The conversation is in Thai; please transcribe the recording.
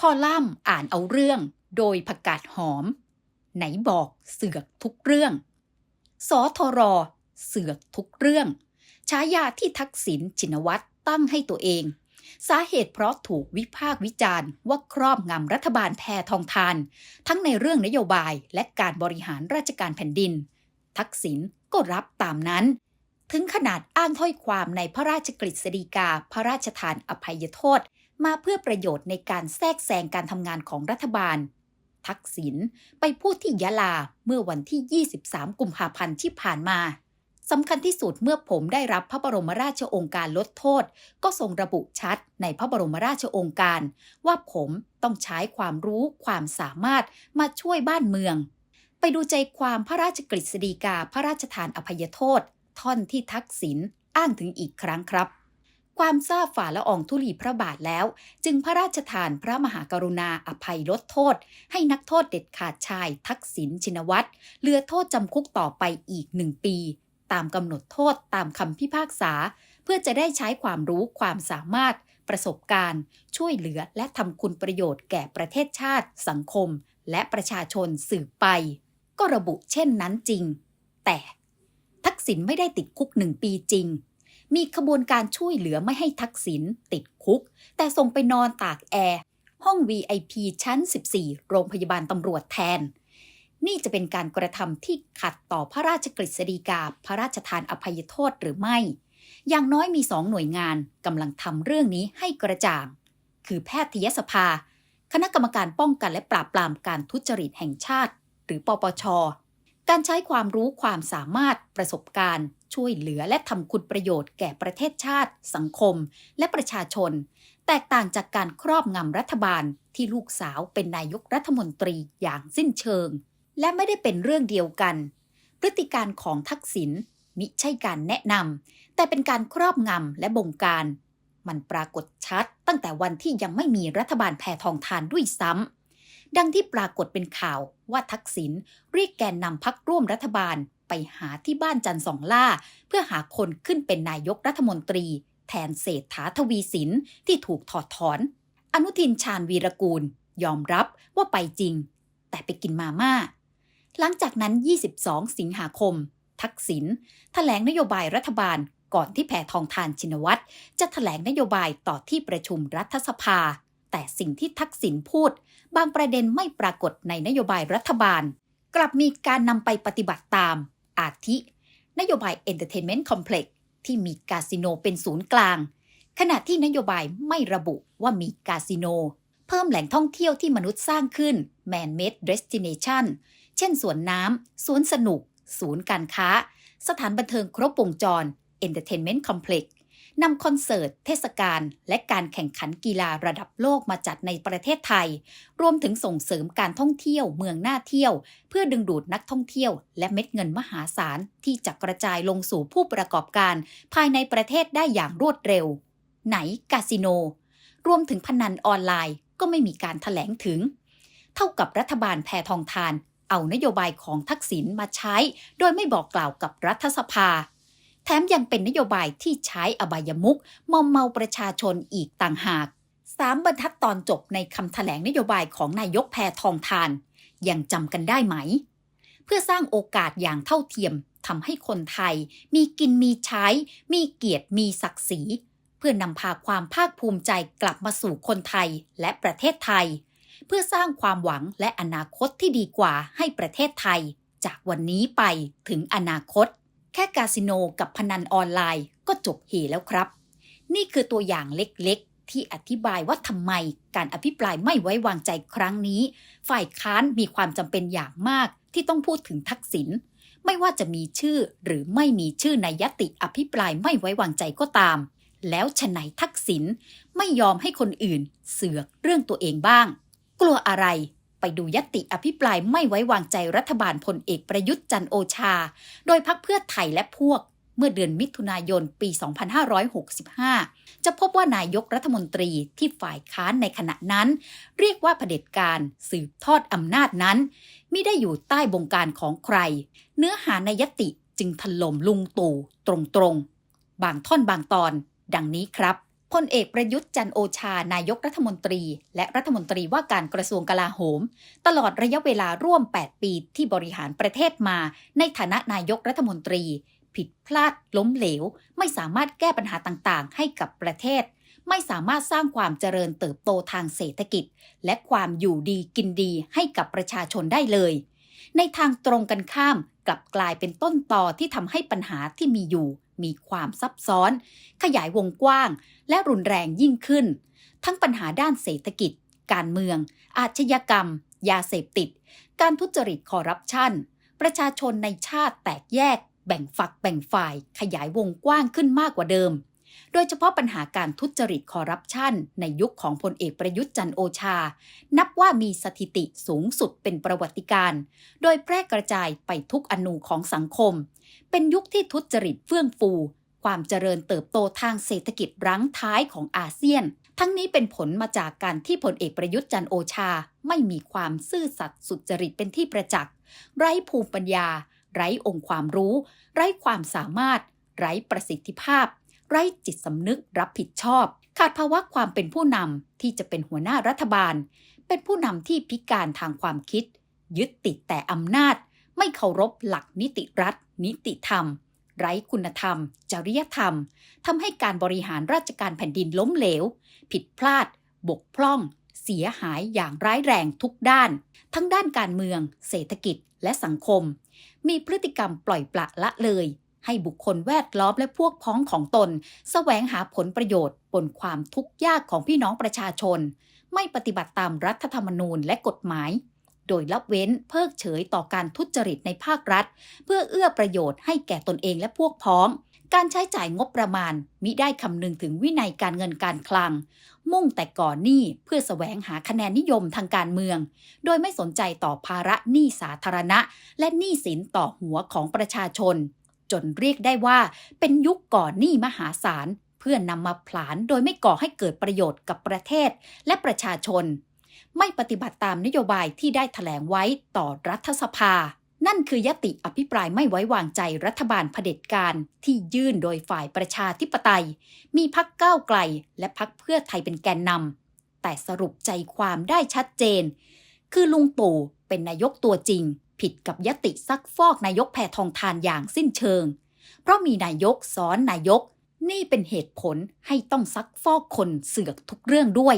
คอลัมน์อ่านเอาเรื่อง โดยผักกาดหอม ไหนบอกเสือกทุกเรื่อง สทร เสือกทุกเรื่อง ฉายาที่ทักษิณชินวัตรตั้งให้ตัวเอง สาเหตุเพราะถูกวิพากษ์วิจารณ์ ว่าครอบงำรัฐบาลแพทองทาน ทั้งในเรื่องนโยบายและการบริหารราชการแผ่นดิน ทักษิณก็รับตามนั้น ถึงขนาดอ้างถ้อยความในพระราชกฤษฎีกาพระราชทานอภัยโทษ มาเพื่อประโยชน์ในการแทรกแซงการทำงานของรัฐบาล ทักษิณไปพูดที่ยะลาเมื่อวันที่ 23 กุมภาพันธ์ที่ผ่านมาสำคัญที่สุดเมื่อผมได้รับพระบรมราชโองการลดโทษ ก็ทรงระบุชัดในพระบรมราชโองการ ว่าผมต้องใช้ความรู้ความสามารถมาช่วยบ้านเมือง ไปดูใจความพระราชกฤษฎีกาพระราชทานอภัยโทษ ท่อนที่ทักษิณอ้างถึงอีกครั้งครับ ความทราบฝ่าละอองธุลีพระบาทแล้ว จึงพระราชทานพระมหากรุณาอภัยลดโทษ ให้นักโทษเด็ดขาดชายทักษิณชินวัตรเลือโทษจำคุกต่อไปอีกหนึ่งปี ตามกำหนดโทษตามคำพิพากษา เพื่อจะได้ใช้ความรู้ความสามารถ ประสบการณ์ ช่วยเหลือและทำคุณประโยชน์แก่ประเทศชาติ สังคม และประชาชนสืบไป ก็ระบุเช่นนั้นจริง แต่ทักษิณไม่ได้ติดคุกหนึ่งปีจริง มีขบวนการช่วยเหลือไม่ให้ทักษิณติดคุก แต่ส่งไปนอนตากแอร์ ห้อง VIP ชั้น 14 โรงพยาบาลตำรวจแทน นี่จะเป็นการกระทำที่ขัดต่อพระราชกฤษฎีกา พระราชทานอภัยโทษหรือไม่ อย่างน้อยมีสองหน่วยงานกำลังทำเรื่องนี้ให้กระจ่าง คือแพทยสภา คณะกรรมการป้องกันและปราบปรามการทุจริตแห่งชาติ หรือปปช การใช้ความรู้ความสามารถประสบการณ์ ช่วยเหลือและทำคุณประโยชน์แก่ประเทศชาติ สังคม และประชาชน แตกต่างจากการครอบงำรัฐบาลที่ลูกสาวเป็นนายกรัฐมนตรีอย่างสิ้นเชิง และไม่ได้เป็นเรื่องเดียวกัน พฤติการของทักษิณมิใช่การแนะนำแต่เป็นการครอบงำและบงการ มันปรากฏชัดตั้งแต่วันที่ยังไม่มีรัฐบาลแพทองทานด้วยซ้ำ ดังที่ปรากฏเป็นข่าวว่าทักษิณเรียกแกนนำพักร่วมรัฐบาลไปหาที่บ้านจันทร์สองล่า เพื่อหาคนขึ้นเป็นนายกรัฐมนตรี แทนเศรษฐาทวีสินที่ถูกถอดถอน อนุทินชาญวีรกูล ยอมรับว่าไปจริง แต่ไปกินมาม่า หลังจากนั้น 22 สิงหาคม ทักษิณแถลงนโยบายรัฐบาลก่อนที่แพทองทานชินวัตรจะแถลงนโยบายต่อที่ประชุมรัฐสภา แต่สิ่งที่ทักษิณพูด บางประเด็นไม่ปรากฏในนโยบายรัฐบาล กลับมีการนำไปปฏิบัติตาม อาทิ นโยบาย Entertainment Complex ที่มีคาสิโนเป็นศูนย์กลาง ขณะที่นโยบายไม่ระบุว่ามีคาสิโน เพิ่มแหล่งท่องเที่ยวที่มนุษย์สร้างขึ้น Man-made Destination เช่นสวนน้ำสวนสนุก ศูนย์การค้า สถานบันเทิงครบวงจร Entertainment Complex นำคอนเสิร์ต เทศกาล และการแข่งขันกีฬาระดับโลกมาจัดในประเทศไทย รวมถึงส่งเสริมการท่องเที่ยวเมืองน่าเที่ยว เพื่อดึงดูดนักท่องเที่ยว และเม็ดเงินมหาศาลที่จะกระจายลงสู่ผู้ประกอบการ ภายในประเทศได้อย่างรวดเร็ว ไหนคาสิโน รวมถึงพนันออนไลน์ก็ไม่มีการถแถลงถึง เท่ากับรัฐบาลแพทองทาน เอานโยบายของทักษิณมาใช้ โดยไม่บอกกล่าวกับรัฐสภา แถมยังเป็นนโยบายที่ใช้อบายมุกมอมเมาประชาชนอีกต่างหากสามบรรทัดตอนจบในคำถแถลงนโยบายของนายกแพทองทาน ยังจำกันได้ไหม เพื่อสร้างโอกาสอย่างเท่าเทียมทำให้คนไทย มีกินมีใช้ มีเกียรติมีศักดิ์ศรี เพื่อนำพาความภาคภูมิใจกลับมาสู่คนไทยและประเทศไทย เพื่อสร้างความหวังและอนาคตที่ดีกว่าให้ประเทศไทย จากวันนี้ไปถึงอนาคต แค่คาสิโนกับพนันออนไลน์ก็จบเหแล้วครับ นี่คือตัวอย่างเล็กๆ ที่อธิบายว่าทำไมการอภิปรายไม่ไว้วางใจครั้งนี้ ฝ่ายค้านมีความจำเป็นอย่างมากที่ต้องพูดถึงทักษิณไม่ว่าจะมีชื่อหรือไม่มีชื่อในยติอภิปรายไม่ไว้วางใจก็ตาม แล้วฉไหนทักษิณไม่ยอมให้คนอื่นเสือกเรื่องตัวเองบ้าง กลัวอะไร ไปดูยติอภิปรายไม่ไว้วางใจรัฐบาลพลเอกประยุทธ์จันโอชา โดยพักเพื่อไทยและพวก เมื่อเดือนมิถุนายนปี 2565 จะพบว่านายกรัฐมนตรีที่ฝ่ายค้านในขณะนั้น เรียกว่าเผด็จการสืบทอดอำนาจนั้นมิได้อยู่ใต้บงการของใคร เนื้อหาในยติจึงถล่มลุงตู่ตรงๆ บางท่อนบางตอน ดังนี้ครับ พลเอกประยุทธ์จันโอชานายกรัฐมนตรี และรัฐมนตรีว่าการกระทรวงกลาโหม ตลอดระยะเวลาร่วม 8 ปีที่บริหารประเทศมา ในฐานะนายกรัฐมนตรี ผิดพลาดล้มเหลว ไม่สามารถแก้ปัญหาต่างๆ ให้กับประเทศ ไม่สามารถสร้างความเจริญเติบโตทางเศรษฐกิจ และความอยู่ดีกินดีให้กับประชาชนได้เลย ในทางตรงกันข้ามกลับกลายเป็นต้นต่อที่ทำให้ปัญหาที่มีอยู่ มีความซับซ้อน ขยายวงกว้าง และรุนแรงยิ่งขึ้น ทั้งปัญหาด้านเศรษฐกิจ การเมือง อาชญากรรม ยาเสพติด การทุจริตคอร์รัปชัน ประชาชนในชาติแตกแยก แบ่งฝักแบ่งฝ่าย ขยายวงกว้างขึ้นมากกว่าเดิม โดยเฉพาะปัญหาการทุจริตคอร์รัปชัน ในยุคของพลเอกประยุทธ์จันโอชา นับว่ามีสถิติสูงสุดเป็นประวัติการ โดยแพร่กระจายไปทุกอนูของสังคม เป็นยุคที่ทุจริตเฟื่องฟู ความเจริญเติบโตทางเศรษฐกิจรั้งท้ายของอาเซียน ทั้งนี้เป็นผลมาจากการที่พลเอกประยุทธ์จันโอชา ไม่มีความซื่อสัตย์สุจริตเป็นที่ประจักษ์ ไร้ภูมิปัญญา ไร้องค์ความรู้ ไร้ความสามารถ ไร้ประสิทธิภาพ ไร้จิตสำนึกรับผิดชอบ ขาดภาวะความเป็นผู้นำที่จะเป็นหัวหน้ารัฐบาล เป็นผู้นำที่พิการทางความคิด ยึดติดแต่อำนาจ ไม่เคารพหลักนิติรัฐ นิติธรรม ไร้คุณธรรม จริยธรรมทำให้การบริหารราชการแผ่นดินล้มเหลว ผิดพลาด บกพร่อง เสียหายอย่างร้ายแรงทุกด้าน ทั้งด้านการเมือง เศรษฐกิจและสังคม มีพฤติกรรมปล่อยปละละเลย ให้บุคคลแวดล้อมและพวกพ้องของตนแสวงหาผลประโยชน์ บนความทุกข์ยากของพี่น้องประชาชน ไม่ปฏิบัติตามรัฐธรรมนูญและกฎหมาย โดยละเว้นเพิกเฉยต่อการทุจริตในภาครัฐ เพื่อเอื้อประโยชน์ให้แก่ตนเองและพวกพ้อง การใช้จ่ายงบประมาณ มิได้คำนึงถึงวินัยการเงินการคลัง มุ่งแต่ก่อนหนี้เพื่อแสวงหาคะแนนนิยมทางการเมือง โดยไม่สนใจต่อภาระหนี้สาธารณะ และหนี้สินต่อหัวของประชาชน จนเรียกได้ว่าเป็นยุคก่อนหนี้มหาศาล เพื่อนำมาผลาญโดยไม่ก่อให้เกิดประโยชน์กับประเทศและประชาชน ไม่ปฏิบัติตามนโยบายที่ได้แถลงไว้ต่อรัฐสภา นั่นคือยติอภิปรายไม่ไว้วางใจรัฐบาลเผด็จการที่ยื่นโดยฝ่ายประชาธิปไตย มีพักก้าวไกล และพักเพื่อไทยเป็นแกนนำแต่สรุปใจความได้ชัดเจน คือลุงตู่เป็นนายกตัวจริง ผิดกับยติซักฟอกนายกแพทองทานอย่างสิ้นเชิง เพราะมีนายกซ้อนนายก นี่เป็นเหตุผลให้ต้องซักฟอกคนเสือกทุกเรื่องด้วย